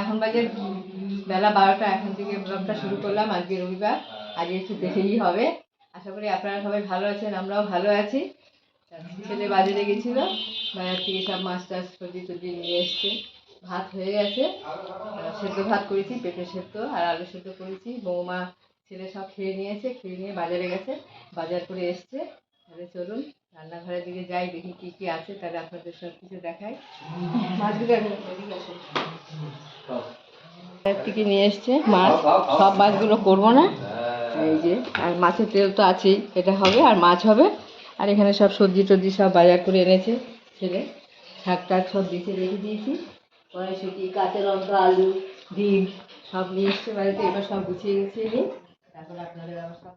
এখন বাজে বেলা বারোটা, এখন থেকে ব্লগটা শুরু করলাম। আজকে রবিবার আজ একটু দেরিই হবে। আশা করি আপনারা সবাই ভালো আছেন, আমরাও ভালো আছি। ছেলে বাজারে গেছিল, বাজার থেকে সব মাছ টাছ সবজি টবজি নিয়ে এসছে। ভাত হয়ে গেছে। সেদ্ধ ভাত করেছি, পেঁপে সেদ্ধ আর আলু সেদ্ধ করেছি। বৌমা, ছেলে সব খেয়ে নিয়েছে, খেয়ে নিয়ে বাজারে গেছে। বাজার করে এসছে। তাহলে চলুন রান্নাঘরের দিকে যাই, দেখি কি কি আছে, তাহলে আপনাদের সব কিছু দেখাই থেকে নিয়ে এসছে মাছ। সব মাছগুলো করব না। এই যে, আর মাছের তেল তো আছেই, এটা হবে আর মাছ হবে। আর এখানে সব সবজি টবজি সব বাজার করে এনেছে ছেলে। শাক টাক সব দিতে রেখে দিয়েছি। কড়াইশুটি কাঁচা লঙ্কা, আলু, ডিম, সব নিয়ে এসছে বাড়িতে, এবার সব গুছিয়ে গুছিয়ে নিই। তারপরে আপনাদের সব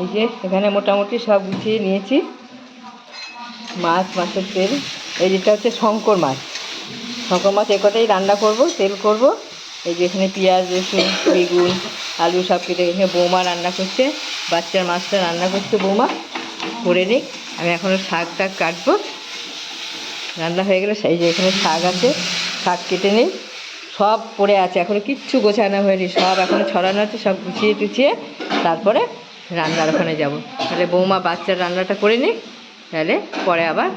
এই যে এখানে মোটামুটি সব গুছিয়ে নিয়েছি। মাছ, মাছের তেল। এই যেটা হচ্ছে শঙ্কর মাছ। শঙ্কর মাছ এ কটাই রান্না করব, তেল করব। এই যে এখানে পেঁয়াজ, রসুন, বেগুন, আলু সব কেটে এখানে বৌমা রান্না করছে। বাচ্চার মাছটা রান্না করছে বৌমা। করে নিই আমি এখনও শাক টাক কাটবো। রান্না হয়ে গেলে সেই যে এখানে শাক আছে, শাক কেটে নিই। সব পড়ে আছে এখনও কিচ্ছু গোছানো হয়নি। সব এখনও ছড়ানো আছে, সব গুছিয়ে টুছিয়ে। তারপরে রান্নার ওখানে যাব। তাহলে বৌমা বাচ্চার রান্নাটা করে নিই তাহলে পরে আবার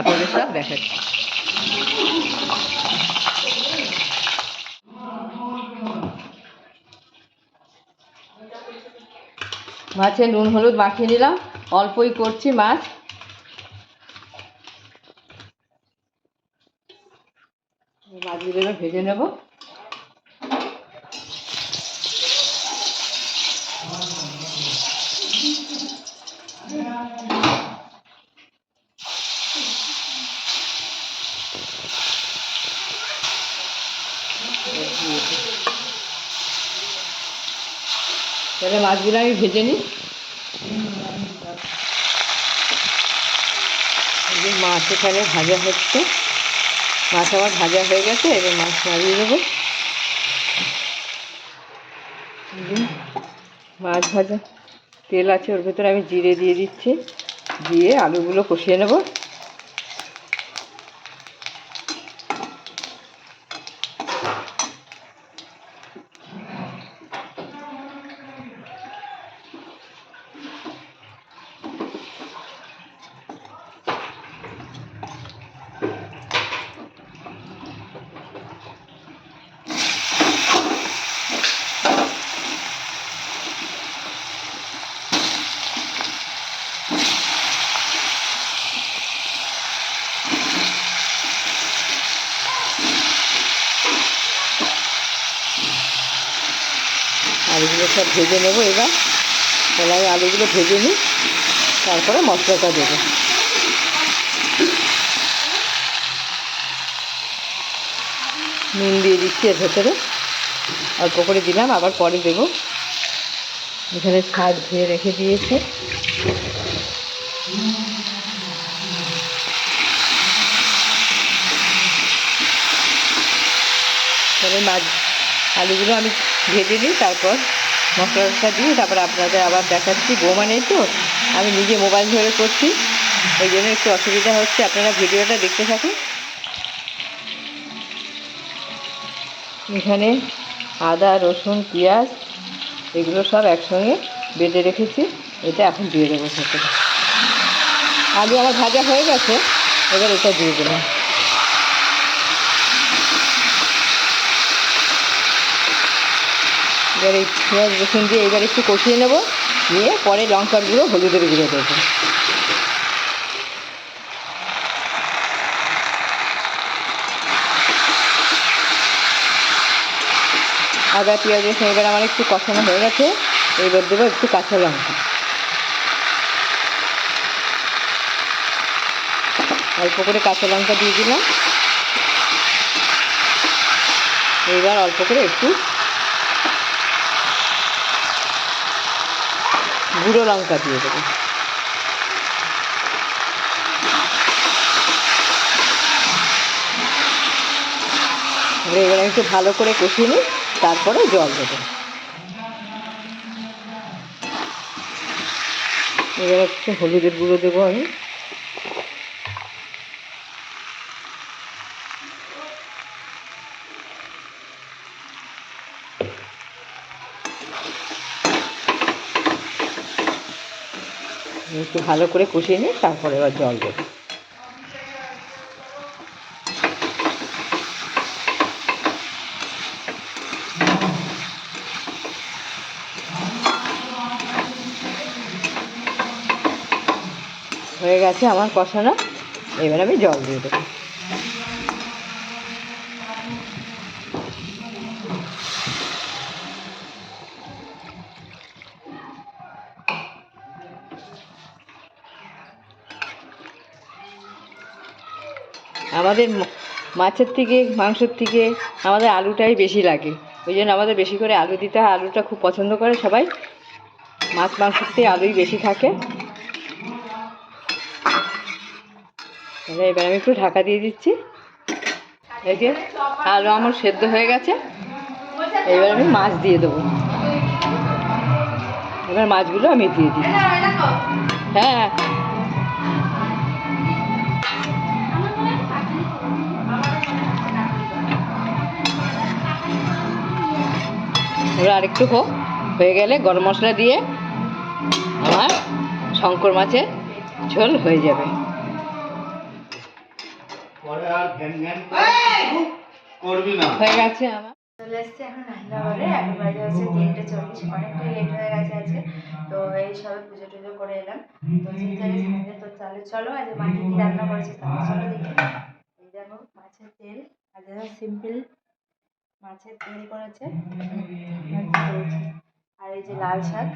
আপনাদের সব দেখাচ্ছি। মাছে নুন, হলুদ মাখিয়ে নিলাম, অল্পই করছি মাছ। মাছগুলো ভেজে নেব। তাহলে মাছগুলো আমি ভেজে নিই। মাছ এখানে ভাজা হচ্ছে। মাছ আমার ভাজা হয়ে গেছে, এবার মাছ নাড়িয়ে দেবো। মাছ ভাজা। তেল আছে, ওর ভেতরে আমি জিরে দিয়ে দিচ্ছি। দিয়ে আলুগুলো কষিয়ে নেব। আলুগুলো সব ভেজে নেব এবার। আমি আলুগুলো ভেজে নিই, তারপরে মশলাটা দেবো। নুন দিয়ে দিচ্ছি এর ভেতরে। অল্প করে দিলাম, আবার পরে দেবো। এখানে শাক ধুয়ে রেখে দিয়েছে। তাহলে মাছ, আলুগুলো আমি ভেজে নিই, তারপর মশলা মশলাটা দিয়ে তারপর আপনাদের আবার দেখাচ্ছি, বৌমা নেই তো, আমি নিজে মোবাইল ধরে করছি। ওই জন্য একটু অসুবিধা হচ্ছে, আপনারা ভিডিওটা দেখতে থাকুন। এখানে আদা, রসুন, পেঁয়াজ, এগুলো সব একসঙ্গে বেটে রেখেছি, এটা এখন দিয়ে দেবো সাথে আলু আমার ভাজা হয়ে গেছে, এবার এটা দিয়ে দিলাম এবার এই পেঁয়াজ, রসুন দিয়ে এবার একটু কষিয়ে নেব। নিয়ে পরে লঙ্কার গুঁড়ো হলুদের গুঁড়ো দেবো। আদা, পেঁয়াজ, রসুন এবার আমার একটু কষানো হয়ে গেছে। এবার দেবো একটু কাঁচা লঙ্কা। অল্প করে কাঁচা লঙ্কা দিয়ে দিলাম। এবার অল্প করে একটু গুঁড়ো লঙ্কা দিয়ে দেবো। একটু ভালো করে কষিয়ে নিই, তারপরে জল দেবো। এবার একটু হলুদের গুঁড়ো দেবো আমি। একটু ভালো করে কষিয়ে নিয়ে তারপরে এবার জল দেব। হয়ে গেছে আমার কষানো। এবার আমি জল দিয়ে দেবো। আমাদের মাছের থেকে, মাংসের থেকে আমাদের আলুটাই বেশি লাগে। ওই জন্য আমাদের বেশি করে আলু দিতে হয়। আলুটা খুব পছন্দ করে সবাই। মাছ মাংসের থেকে আলুই বেশি থাকে। তাহলে এবার আমি একটু ঢাকা দিয়ে দিচ্ছি। এই যে আলু আমার সেদ্ধ হয়ে গেছে। এবার আমি মাছ দিয়ে দেবো। এবার মাছগুলো আমি দিয়ে দিই হ্যাঁ এবার আরেকটু হোক হয়ে গেলে গরম মশলা দিয়ে আমার শঙ্কর মাছের ঝোল হয়ে যাবে। পরে আর ঘ্যান ঘ্যান করবি না। হয়ে গেছে আমার। চলে এসছে এখন রান্নাঘরে এখন বাজে হচ্ছে তিনটে চল্লিশ অনেকটাই লেট হয়ে গেছে আজকে। তো এই সবে পুজো টুজো করে এলাম। তো তো তাহলে চলো আজ মাটি কি রান্না করেছে তাহলে চলো দেখি এই দেখো মাছের তেল আজ সিম্পল মাছের তেল করেছে। আর এই যে লাল শাক।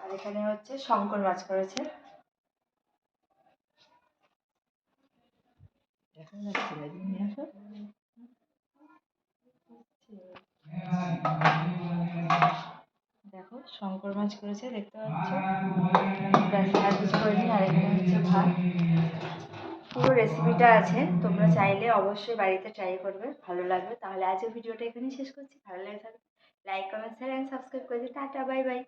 আর এখানে হচ্ছে শঙ্কর মাছ করেছে। দেখা, শঙ্কর মাছ করেছে, দেখতে পাচ্ছ? আর কিছু আর এখানে হচ্ছে ভাত। পুরো রেসিপিটা আছে, তোমরা চাইলে অবশ্যই বাড়িতে ট্রাই করবে, ভালো লাগবে। তাহলে আজকের ভিডিওটা এখানেই শেষ করছি। ভালো লাগে like comment share and subscribe করে দিও। Tata bye bye